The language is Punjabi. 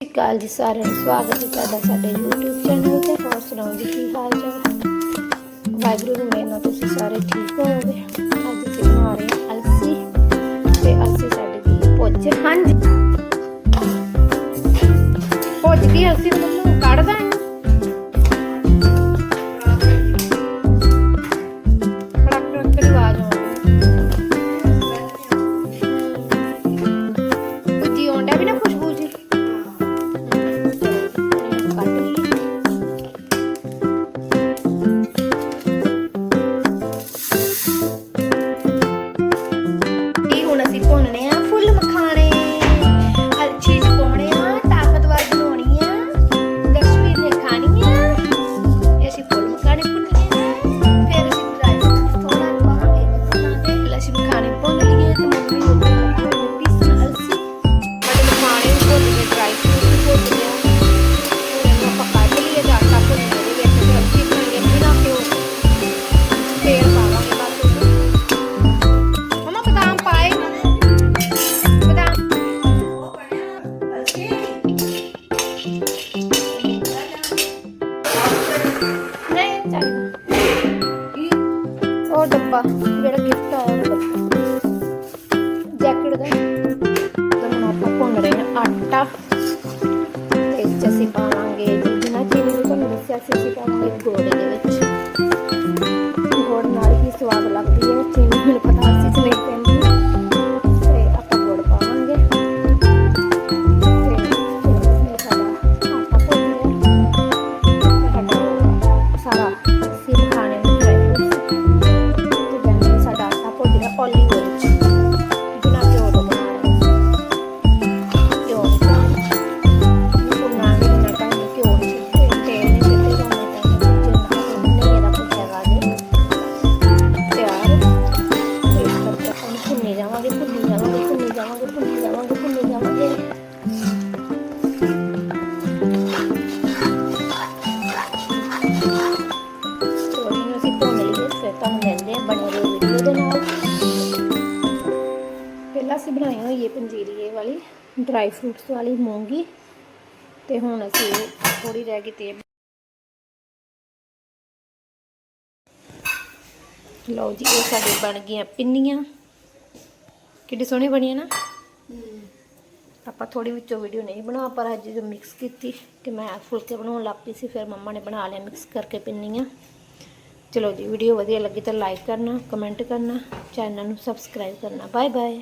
ਸਤਿ ਸ਼੍ਰੀ ਅਕਾਲ ਜੀ ਸਾਰਿਆਂ ਨੂੰ ਸਵਾਗਤ ਹੈ ਤੁਹਾਡਾ ਸਾਡੇ YouTube ਚੈਨਲ ਤੇ। ਹੋਰ ਸੁਣਾਓ ਜੀ, ਕੀ ਹਾਲ ਚਾਲ ਵਾਹਿਗੁਰੂ ਦੀ ਮਿਹਰ ਨਾਲ ਤੁਸੀਂ ਸਾਰੇ ਠੀਕ ਹੋਵੋਗੇ। ਅੱਜ ਅਸੀਂ ਬਣਾ ਰਹੇ ਹਾਂ ਅਲਸੀ, ਤੇ ਅਲਸੀ ਸਾਡੇ ਦੀ ਪੁੱਜ ਹਾਂਜੀ। ਪੁੱਜ ਗਈ ਅਲਸੀ ਨੂੰ ਮੈਨੂੰ ਕੱਢਦਾ ਮਖਾਣੇ ਭੁੰਨ ਲਈਏ ਤੇ ਮੰਮੀ ਉਹ ਪੀਸਣ ਅਲਸੀ ਸਾਡੇ ਮਖਾਣੇ ਵੀ ਭੁੰਨ ਗਏ ਡਰਾਈ ਫਰੂਟ ਵੀ ਭੁੰਨ ਗਏ ਹੁਣ ਇਹਨੂੰ ਆਪਾਂ ਕੱਢ ਲਈਏ ਤੇ ਆਟਾ ਭੁੰਨ ਦੇ ਵਿੱਚ ਤੇ ਅਲਸੀ ਪਾਈਏ ਬਿਨਾਂ ਘਿਓ ਤੇਲ ਪਾਵਾਂਗੇ ਬਸ ਉਹਨੂੰ ਮਮਾ ਬਦਾਮ ਪਾਏ ਬਦਾਮ ਨਹੀਂ ਚਾਹੀਦਾ ਉਹ ਡੱਬਾ ਜਿਹੜਾ ਗਿਫਟ ਆਇਆ ਉਹ ਡੱਬਾ। ਜੈਕਟ ਦਾ ਤਾਂ ਹੁਣ ਆਪਾਂ ਭੁੰਨ ਰਹੇ ਹਾਂ ਆਟਾ ਤੇ ਇਹ ਅਸੀਂ ਪਾਵਾਂਗੇ ਜਿੰਨਾ ਚੀਨੀ ਨੂੰ ਤੁਹਾਨੂੰ ਦੱਸਿਆ ਸੀ ਅਸੀਂ ਪਾਵਾਂਗੇ ਗੁੜ ਦੇ ਬਣੇ ਨਾਲ। ਪਹਿਲਾਂ ਅਸੀਂ ਬਣਾਈ ਹੋਈ ਹੈ ਪੰਜੀਰੀ ਵਾਲੀ ਡਰਾਈ ਫਰੂਟਸ ਵਾਲੀ ਮੂੰਗੀ। ਤੇ ਹੁਣ ਅਸੀਂ ਥੋੜੀ ਰਹਿ ਗਈ ਤੇ ਲਓ ਜੀ, ਇਹ ਸਾਡੇ ਬਣ ਗਈਆਂ ਪਿੰਨੀਆਂ। ਕਿੱਡੀ ਸੋਹਣੀ ਬਣੀਆਂ ਨਾ? ਆਪਾਂ ਥੋੜੀ ਵਿੱਚੋਂ ਵੀਡੀਓ ਨਹੀਂ ਬਣਾ ਪਰ ਅੱਜ ਜੋ ਮਿਕਸ ਕੀਤੀ ਕਿ ਮੈਂ ਫੁਲਕੇ ਬਣਾਉਣ ਲੱਗ ਪਈ ਸੀ, ਫਿਰ ਮੰਮਾ ਨੇ ਬਣਾ ਲਿਆ ਮਿਕਸ ਕਰਕੇ ਪਿੰਨੀਆਂ। ਚਲੋ ਜੀ ਵੀਡੀਓ ਵਧੀਆ ਲੱਗੀ ਤਾਂ ਲਾਈਕ ਕਰਨਾ ਕਮੈਂਟ ਕਰਨਾ ਚੈਨਲ ਨੂੰ ਸਬਸਕ੍ਰਾਈਬ ਕਰਨਾ। Bye bye